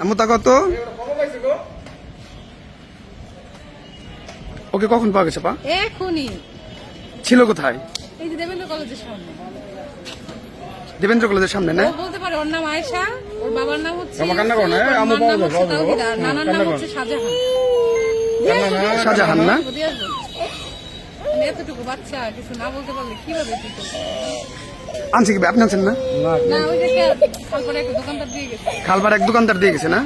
আম্মু তা কত? ওকে কখন পাওয়া গেছে পা? এখনই। ছিল কোথায়? এই যে দেবেন্দ্র কলেজের সামনে। দেবেন্দ্র কলেজের সামনে না? বলতে পারে ওর নাম আয়েশা ওর বাবার নাম হচ্ছে বাবা কান্না করো না, ইউসুফ, এই ওর আম্মু মার নাম হচ্ছে পাওয়া যাবে। তাওহিদা, এতটুকু বাচ্চা কিছু না বলতে পারলে কীভাবে কি করবে? আনছে কি আপনি আনছেন না? না ওই যে একটা দোকানদার দিয়ে গেছে। খালবার এক দোকানদার দিয়ে গেছে না?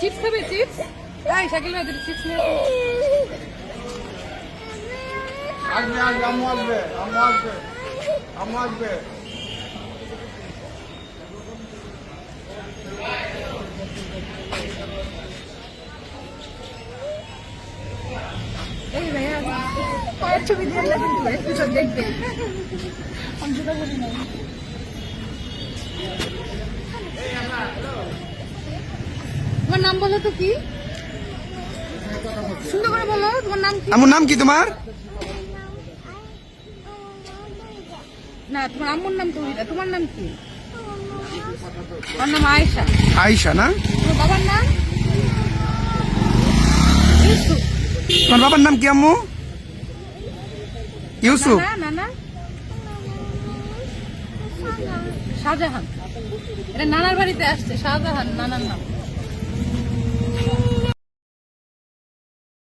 চিপস খাবে চিপস এই শাকিল ভাই চিপস নিয়ে আসো। আসবে আসবে আম্মু আসবে আম্মু আসবে আম্মু আসবে। ছবি দিয়ে তো দেখবে বলি না তোমার নাম বলো তো কি? সুন্দর করে বলো তোমার নাম কি? আম্মুর নাম কি তোমার? না তোমার আম্মুর নাম তৌহিদা তোমার নাম কি? আমার নাম আয়েশা। আয়েশা না? তোমার বাবার নাম? তোমার বাবার নাম কি আম্মু? ইউসুফ শাহজাহান এটা নানার বাড়িতে আসছে শাহজাহান নানার নাম